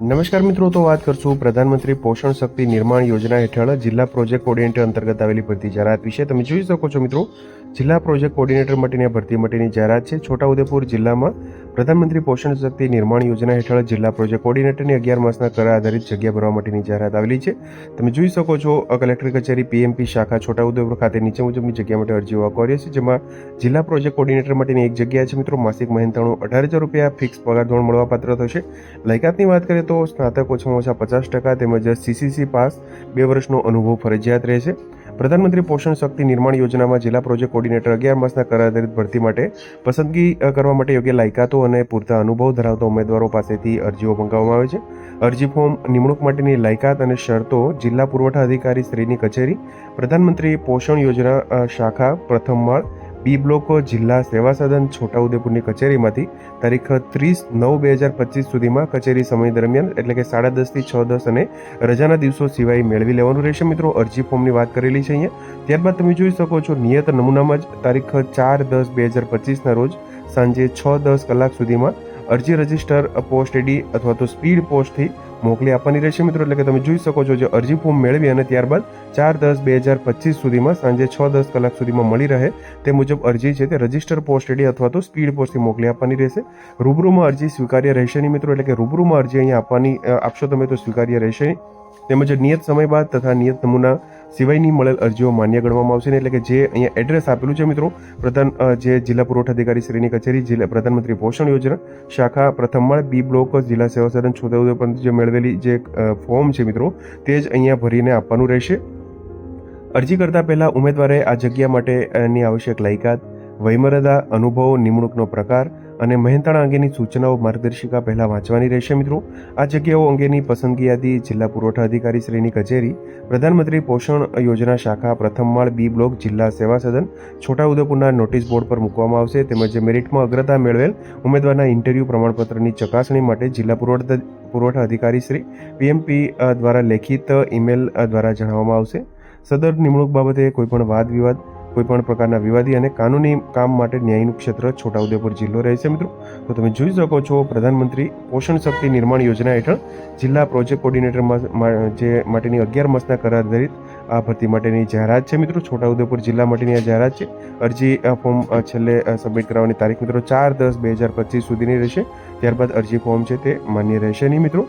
નમસ્કાર મિત્રો, તો વાત કરશું પ્રધાનમંત્રી પોષણ શક્તિ નિર્માણ યોજના હેઠળ જિલ્લા પ્રોજેક્ટ કોર્ડિનેટર અંતર્ગત આવેલી ભરતી જાહેરાત વિશે. તમે જોઈ શકો છો મિત્રો જિલ્લા પ્રોજેક્ટ કોર્ડિનેટર માટેની ભરતી માટેની જાહેરાત છે. છોટાઉદેપુર જિલ્લામાં પ્રધાનમંત્રી પોષણ શક્તિ નિર્માણ યોજના હેઠળ જિલ્લા પ્રોજેક્ટ કોર્ડિનેટરની અગિયાર માસના કરાર આધારિત જગ્યા ભરવા માટેની જાહેરાત આવેલી છે. તમે જોઈ શકો છો કલેક્ટર કચેરી પીએમપી શાખા છોટાઉદેપુર ખાતે નીચે મુજબની જગ્યા માટે અરજીઓ આપવા છે, જેમાં જિલ્લા પ્રોજેક્ટ કોર્ડિનેટર માટેની એક જગ્યા છે. મિત્રો, માસિક મહેનતાણું અઢાર હજાર રૂપિયા ફિક્સ પગાર ધોરણ મળવાપાત્ર થશે. લાયકાતની વાત કરીએ તો સ્નાતક ઓછામાં ઓછા પચાસ ટકા તેમજ સીસીસી પાસ બે વર્ષનો અનુભવ ફરજિયાત રહેશે. પ્રધાનમંત્રી પોષણ શક્તિ નિર્માણ યોજનામાં જિલ્લા પ્રોજેક્ટ કોર્ડિનેટર અગિયાર માસના કર આધારિત ભરતી માટે પસંદગી કરવા માટે યોગ્ય લાયકાતો અને પૂરતા અનુભવ ધરાવતા ઉમેદવારો પાસેથી અરજીઓ મંગાવવામાં આવે છે. અરજી ફોર્મ નિમણૂક માટેની લાયકાત અને શરતો જિલ્લા પુરવઠા અધિકારી શ્રીની કચેરી, પ્રધાનમંત્રી પોષણ યોજના શાખા, પ્રથમ માળ બી બ્લોકો જિલ્લા સેવા સદન છોટાઉદેપુરની કચેરીમાંથી તારીખ ત્રીસ નવ બે હજાર પચીસ સુધીમાં કચેરી સમય દરમિયાન એટલે કે સાડા દસથી છ દસ અને રજાના દિવસો સિવાય મેળવી લેવાનું રહેશે. મિત્રો, અરજી ફોર્મની વાત કરેલી છે અહીંયા. ત્યારબાદ તમે જોઈ શકો છો, નિયત નમૂનામાં જ તારીખ ચાર દસ બે હજાર પચીસના રોજ સાંજે છ દસ કલાક સુધીમાં અરજી રજિસ્ટર, પોસ્ટ એડી અથવા તો સ્પીડ પોસ્ટથી મોકલી આપવાની રહેશે મિત્રો. એટલે કે તમે જોઈ શકો છો જે અરજી ફોર્મ મેળવી અને ત્યારબાદ ચાર દસ બે હજાર પચીસ સુધીમાં સાંજે છ દસ કલાક સુધીમાં મળી રહે તે મુજબ અરજી છે તે રજિસ્ટર પોસ્ટ એડી અથવા તો સ્પીડ પોસ્ટથી મોકલી આપવાની રહેશે. રૂબરૂમાં અરજી સ્વીકાર્ય રહેશે નહીં મિત્રો. એટલે કે રૂબરૂમાં અરજી અહીંયા આપવાની આપશો તમે તો સ્વીકાર્ય રહેશે નહીં. તેમજ નિયત સમય બાદ તથા નિયત નમૂના સિવાયની મળેલ અરજીઓ માન્ય ગણવામાં આવશે એટલે કે જે અહીંયા એડ્રેસ આપેલું છે મિત્રો, પ્રધાન જે જિલ્લા પુરવઠા અધિકારી શ્રીની કચેરી, જિલ્લા પ્રધાનમંત્રી પોષણ યોજના શાખા પ્રથમ માળ, બી બ્લોક, જિલ્લા સેવા સદન છોટાઉદેપુર જે મેળવેલી જે ફોર્મ છે મિત્રો, તે જ અહીંયા ભરીને આપવાનું રહેશે. અરજી કરતા પહેલા ઉમેદવારે આ જગ્યા માટેની આવશ્યક લાયકાત વયમર્યાદા અનુભવો નિમણૂકનો પ્રકાર અને મહેનતાણા અંગેની સૂચનાઓ માર્ગદર્શિકા પહેલાં વાંચવાની રહેશે મિત્રો. આ જગ્યાઓ અંગેની પસંદગી યાદી જિલ્લા પુરવઠા અધિકારી શ્રીની કચેરી, પ્રધાનમંત્રી પોષણ યોજના શાખા, પ્રથમ માળ બી બ્લોક, જિલ્લા સેવા સદન, છોટાઉદેપુરના નોટિસ બોર્ડ પર મૂકવામાં આવશે તેમજ મેરિટમાં અગ્રતા મેળવેલ ઉમેદવારના ઇન્ટરવ્યૂ પ્રમાણપત્રની ચકાસણી માટે જિલ્લા પુરવઠા પુરવઠા અધિકારી શ્રી પીએમપી દ્વારા લેખિત ઈમેલ દ્વારા જણાવવામાં આવશે. સદર નિમણૂક બાબતે કોઈપણ વાદ વિવાદ કોઈપણ પ્રકારના વિવાદી અને કાનૂની કામ માટે ન્યાયનું ક્ષેત્ર છોટાઉદેપુર જિલ્લો રહેશે મિત્રો. તો તમે જોઈ શકો છો પ્રધાનમંત્રી પોષણ શક્તિ નિર્માણ યોજના હેઠળ જિલ્લા પ્રોજેક્ટ કોર્ડિનેટર જે માટેની અગિયાર માસના કરાર આધારિત આ ભરતી માટેની જાહેરાત છે મિત્રો. છોટાઉદેપુર જિલ્લા માટેની આ જાહેરાત છે. અરજી ફોર્મ છેલ્લે સબમિટ કરાવવાની તારીખ મિત્રો ચાર દસ બે હજાર પચીસ સુધીની રહેશે. ત્યારબાદ અરજી ફોર્મ છે તે માન્ય રહેશે નહીં મિત્રો.